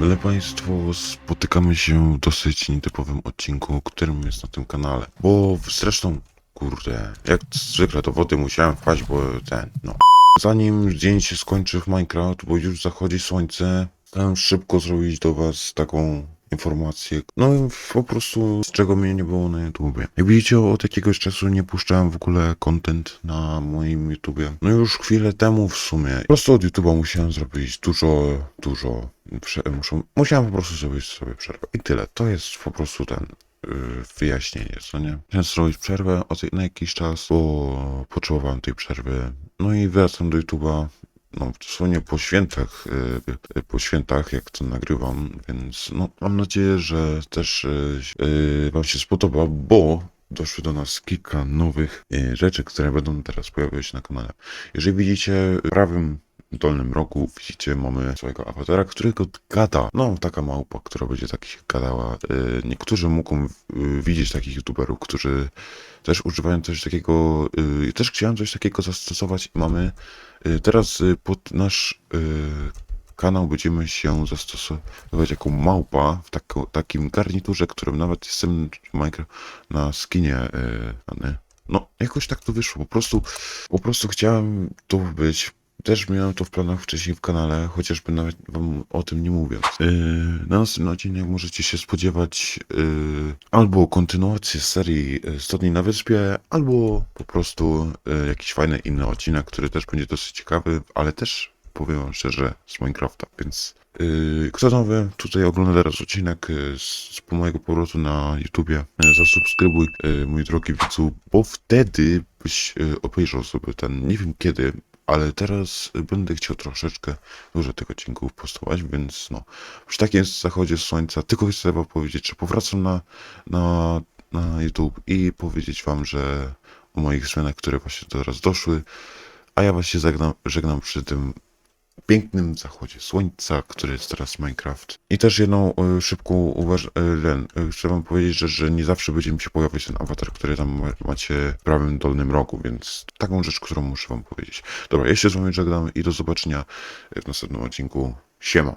Ale Państwo, spotykamy się w dosyć nietypowym odcinku, którym jest na tym kanale. Bo zresztą, kurde, jak zwykle do wody musiałem wpaść, bo ten, no. Zanim dzień się skończy w Minecraft, bo już zachodzi słońce, chciałem szybko zrobić do Was taką informację. No po prostu z czego mnie nie było na YouTubie. Jak widzicie, od jakiegoś czasu nie puszczałem w ogóle content na moim YouTubie. No już chwilę temu w sumie. Po prostu od YouTube'a musiałem zrobić dużo, dużo. Prze- musiałem po prostu zrobić sobie przerwę. I tyle. To jest po prostu ten yy, wyjaśnienie, co nie? Chciałem zrobić przerwę na jakiś czas, bo potrzebowałem tej przerwy. No i wracam do YouTube'a no, dosłownie po świętach, y, po świętach, jak to nagrywam, więc no, mam nadzieję, że też y, y, Wam się spodoba, bo doszły do nas kilka nowych rzeczy, które będą teraz pojawiać się na kanale. Jeżeli widzicie w prawym dolnym rogu, widzicie, mamy swojego awatara, którego gada. No, taka małpa, która będzie tak się gadała. Y, Niektórzy mogą y, widzieć takich youtuberów, którzy też używają coś takiego, y, też chciałem coś takiego zastosować mamy teraz pod nasz kanał będziemy się zastosować jako małpa w takim garniturze, którym nawet jestem Minecraft na skinie. No, jakoś tak to wyszło. Po prostu, po prostu chciałem to być. Też miałem to w planach wcześniej w kanale, chociażby nawet wam o tym nie mówiąc. Yy, na następny odcinek możecie się spodziewać yy, albo kontynuację serii yy, 100 dni na wyspie, albo po prostu yy, jakiś fajny inny odcinek, który też będzie dosyć ciekawy, ale też powiem wam szczerze z Minecrafta, więc yy, kto nowy, tutaj ogląda teraz odcinek z, mojego powrotu na YouTubie, yy, zasubskrybuj yy, mój drogi widzu, bo wtedy byś yy, obejrzał sobie ten, nie wiem kiedy, ale teraz będę chciał troszeczkę dużo tych odcinków postować, więc no, przy takim zachodzie słońca. Tylko chcę powiedzieć, że powracam na, na, na YouTube i powiedzieć wam, że o moich zmianach, które właśnie teraz doszły, a ja was się żegnam przy tym pięknym zachodzie słońca, który jest teraz Minecraft. I też jedną y, szybką uważ... Len, y, chcę wam powiedzieć, że, że nie zawsze będzie mi się pojawiać ten awatar, który tam ma- macie w prawym dolnym rogu, więc taką rzecz, którą muszę wam powiedzieć. Dobra, ja się z wami żegnam i do zobaczenia w następnym odcinku. Siema.